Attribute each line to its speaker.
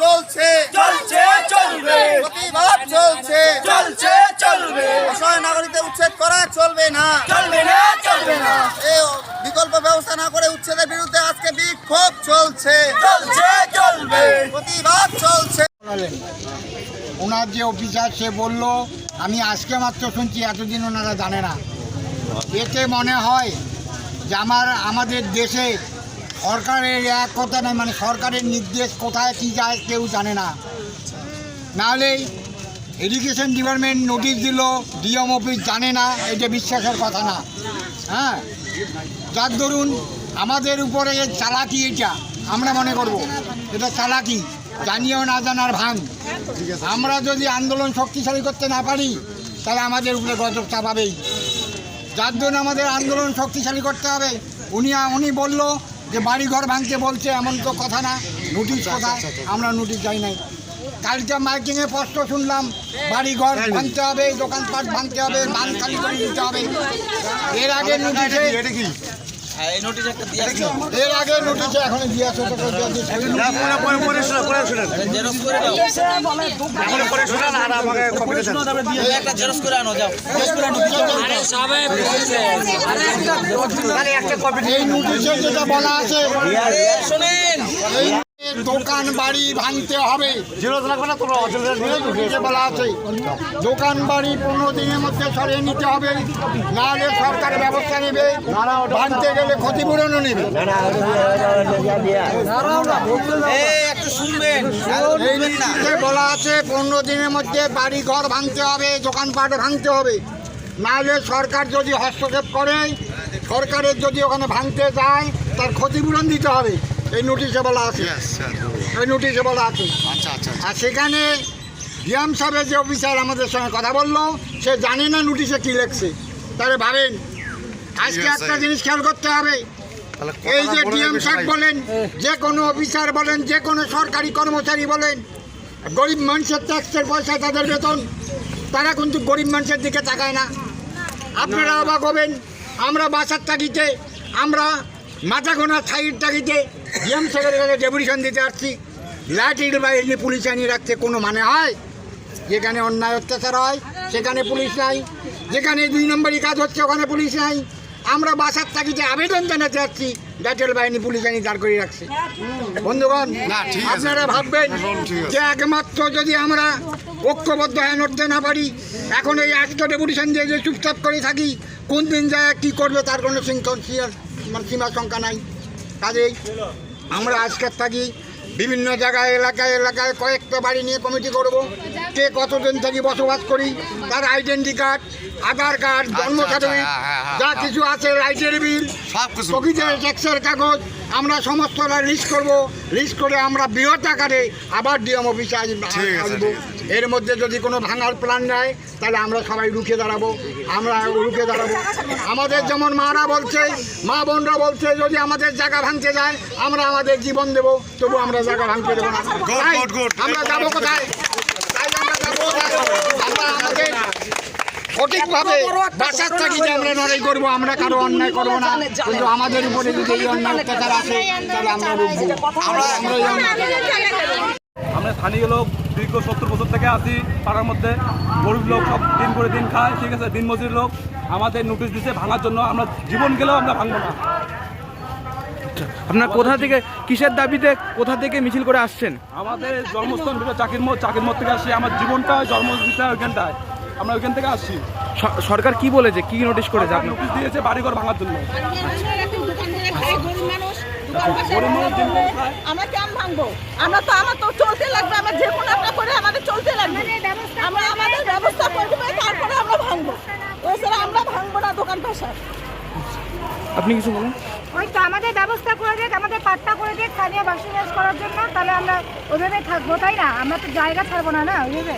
Speaker 1: চলছে।
Speaker 2: চলছে চলবে।
Speaker 1: প্রতিবাদ চলছে।
Speaker 2: চলছে চলবে।
Speaker 1: অসহায় নাগরিকদের উচ্ছেদ করা চলবে না।
Speaker 2: চলবে না চলবে না।
Speaker 1: এই বিকল্প ব্যবস্থা না করে উচ্ছেদের বিরুদ্ধে আজকে বিক্ষোভ চলছে।
Speaker 2: চলছে চলবে।
Speaker 1: প্রতিবাদ চলছে।
Speaker 3: ওনার যে অফিসার সে বলল আমি আজকে মাত্র শুনছি এতদিন ওনারা জানে না। এতে মনে হয় যে আমার আমাদের দেশে সরকারের এক কথা নয় মানে সরকারের নির্দেশ কোথায়, কী যায়, কেউ জানে না। নাহলে এডুকেশন ডিপার্টমেন্ট নোটিশ দিল ডিএম অফিস জানে না, এটা বিশ্বাসের কথা না। হ্যাঁ? যার ধরুন, আমাদের উপরে চালাকি এটা, আমরা মনে করব। এটা চালাকি জানিয়েও না জানার ভাঙ আমরা যদি আন্দোলন শক্তিশালী করতে না পারি, তাহলে আমাদের উপরে গজব চাপাবেই। যার জন্য আমাদের আন্দোলন শক্তিশালী করতে হবে। উনি উনি বলল যে বাড়ি ঘর ভাঙতে বলছে এমন তো কথা না। নোটিশ কথা আমরা নোটিশ যাই নাই। কালকে মাইকিংয়ে স্পষ্ট শুনলাম বাড়ি ঘর ভাঙতে হবে দোকানপাট ভাঙতে হবে মাল খালি করে দিতে হবে। এর আগে নোটিশে এর আগে নোটিশে এখন দিয়ে আসো তো এই নোটিশে যেটা বলা আছে এই দোকান বাড়ি ভাঙতে হবে। বলা আছে। দোকান বাড়ি পনেরো দিনের মধ্যে সরিয়ে নিতে হবে। নাহলে সরকার ব্যবস্থা নেবে। ভাঙতে গেলে ক্ষতিপূরণও নেবে। বলা আছে পনেরো দিনের মধ্যে বাড়ি ঘর ভাঙতে হবে দোকানপাট ভাঙতে হবে। নাহলে সরকার যদি হস্তক্ষেপ করে সরকারের যদি ওখানে ভাঙতে যায় তার ক্ষতিপূরণ দিতে হবে। এই নোটিশে বলা আছে। এই নোটিশে বলা আছে। আর সেখানে ডিএম সাহেবের যে অফিসার আমাদের সঙ্গে কথা বলল সে জানে না নোটিশে কী লেখছে। তাহলে ভাবেন আজকে একটা জিনিস খেয়াল করতে হবে। এই যে ডিএম সাহেব বলেন যে কোনো অফিসার বলেন যে কোনো সরকারি কর্মচারী বলেন গরিব মানুষের ট্যাক্সের পয়সা তাদের বেতন তারা কিন্তু গরিব মানুষের দিকে তাকায় না। আপনারা অবাক হবেন আমরা বাসার তাগিতে আমরা মাথা গোনা ছাইয়ের তাগিতে ডিএম সাহেবের কাছে ডেপুটেশন দিতে আসছি। লাঠির বাইরে পুলিশ আনিয়ে রাখতে কোনো মানে হয়? যেখানে অন্যায় অত্যাচার হয় সেখানে পুলিশ নাই। যেখানে দুই নম্বরই কাজ হচ্ছে ওখানে পুলিশ নাই। আমরা বাসার তাগিতে আবেদন জানাতে যাচ্ছি ডাটেল বাহিনী পুলিশ আনি দাঁড় করে রাখছে। বন্ধুগণ আপনারা ভাববেন যে একমাত্র যদি আমরা ঐক্যবদ্ধ হয়ে নড়তে না পারি এখন এই আজকে ডেপুটেশন দিয়ে যে চুপচাপ করে থাকি কোন দিন যায় কী করবে তার কোনো সিয়া- মানে সীমা সংখ্যা নাই। কাজেই আমরা আজকের থাকি বিভিন্ন জায়গায়, এলাকায় এলাকায় কয়েকটা বাড়ি নিয়ে কমিটি করব কে কতদিন থেকে বসবাস করি তার আইডেন্টি কার্ড আধার কার্ড জন্ম সার্টিফিকেট যা কিছু আছে লাইটের বিল প্রকৃত ট্যাক্সের কাগজ আমরা সমস্তটা লিস্ট করব। লিস্ট করে আমরা বৃহৎ আকারে আবার ডিএম অফিসে আস- আসব। এর মধ্যে যদি কোনো ভাঙার প্ল্যান নেয় তাহলে আমরা সবাই রুখে দাঁড়াবো। আমরা রুখে দাঁড়াবো। আমাদের যেমন মারা বলছে মা বোনরা বলছে যদি আমাদের জায়গা ভাঙতে যায় আমরা আমাদের জীবন দেবো। তবু আমরা জায়গা ভাঙতে দেবো না। আমরা যাব কোথায়? আমরা সঠিকভাবে বাসার থাকি যে আমরা লড়াই করব, আমরা কারও অন্যায় করব না। কিন্তু আমাদের উপরে যদি এই অন্যায় অত্যাচার আসে, তাহলে আমরা আমরা
Speaker 4: স্থানীয় লোক দীর্ঘ সত্তর বছর থেকে আছি পাড়ার মধ্যে। গরিব লোক সব দিন করে দিন খায়, ঠিক আছে? দিন মজুর লোক। আমাদের নোটিশ দিচ্ছে ভাঙার জন্য আমরা জীবন গেলেও আমরা ভাঙবো না।
Speaker 5: আপনার কোথা থেকে কিসের দাবিতে কোথা থেকে মিছিল করে আসছেন?
Speaker 4: আমাদের জন্মস্থান হলো চাকির মোড় চাকির মোড় থেকে আসি আমার জীবনটা জন্মদিনটা ওইখানটায়। আমরা ওইখান থেকে আসছি।
Speaker 5: সরকার কি বলেছে কি নোটিশ করেছে আপনার
Speaker 4: নোটিশ দিয়েছে বাড়িঘর ভাঙার জন্য।
Speaker 6: আমরা ভাঙবো? আমরা তো আমার তো চলতে লাগবে আমার যে কোনো একটা করে আমাদের চলতে লাগবে। আমরা আমাদের ব্যবস্থা করে তারপরে আমরা ভাঙবো। এছাড়া আমরা ভাঙবো না দোকান পাশা
Speaker 5: আপনি কিছু বলুন।
Speaker 7: ওই তো আমাদের ব্যবস্থা করে দেখ আমাদের পাট্টা করে দেখ স্থানীয় বাসিন্দাস করার জন্য, তাহলে আমরা ওইভাবে থাকব, তাই না? আমরা তো জায়গা ছাড়বো না না, ওইভাবে?